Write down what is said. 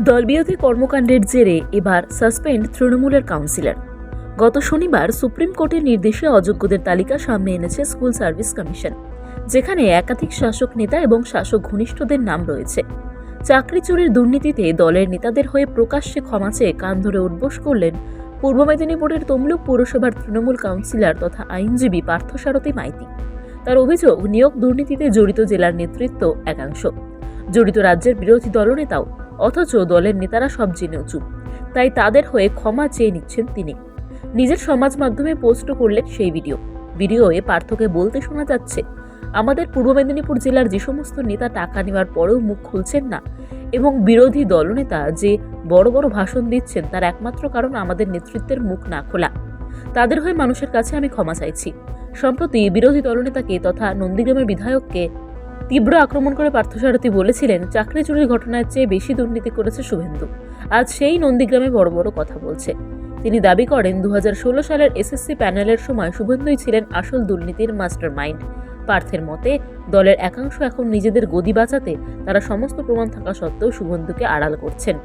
দলবিরোধী কর্মকাণ্ডের জেরে এবার সাসপেন্ড তৃণমূলের কাউন্সিলর। গত শনিবার সুপ্রিম কোর্টের নির্দেশে অযোগ্যদের তালিকা সামনে এনেছে স্কুল সার্ভিস কমিশন, যেখানে একাধিক শাসক নেতা এবং শাসক ঘনিষ্ঠদের নাম রয়েছে। চাকরি চুরির দুর্নীতিতে দলের নেতাদের হয়ে প্রকাশ্যে ক্ষমা চেয়ে কান ধরে উদ্বোস করলেন পূর্ব মেদিনীপুরের তমলুক পৌরসভার তৃণমূল কাউন্সিলর তথা আইনজীবী পার্থসারথী মাইতি। তার অভিযোগ, নিয়োগ দুর্নীতিতে জড়িত জেলার নেতৃত্ব একাংশ। জড়িত রাজ্যের বিরোধী দলনেতাও অথচ দলের নেতারা সব জেনেও চুপ। তাই তাদের হয়ে ক্ষমা চেয়ে নিচ্ছেন তিনি। নিজের সমাজ মাধ্যমে পোস্ট করলেন সেই ভিডিও। ভিডিওয়ে পার্থকে বলতে শোনা যাচ্ছে, আমাদের পূর্ব মেদিনীপুর জেলার যে সমস্ত নেতা টাকা নেওয়ার পরেও মুখ খুলছেন না এবং বিরোধী দলনেতা যে বড় বড় ভাষণ দিচ্ছেন তার একমাত্র কারণ আমাদের নেতৃত্বের মুখ না খোলা। তাদের হয়ে মানুষের কাছে আমি ক্ষমা চাইছি। সম্প্রতি বিরোধী দলনেতাকে তথা নন্দীগ্রামের বিধায়ককে তীব্র আক্রমণ করে পার্থসারথী বলেছিলেন, চাকরি চুরির ঘটনার চেয়ে বেশি দুর্নীতি করেছে শুভেন্দু। আজ সেই নন্দীগ্রামে বড় বড় কথা বলছে। তিনি দাবি করেন দু হাজার ষোলো সালের এসএসসি প্যানেলের সময় শুভেন্দুই ছিলেন আসল দুর্নীতির মাস্টার মাইন্ড পার্থের মতে, দলের একাংশ এখন নিজেদের গদি বাঁচাতে তারা সমস্ত প্রমাণ থাকা সত্ত্বেও শুভেন্দুকে আড়াল করছেন।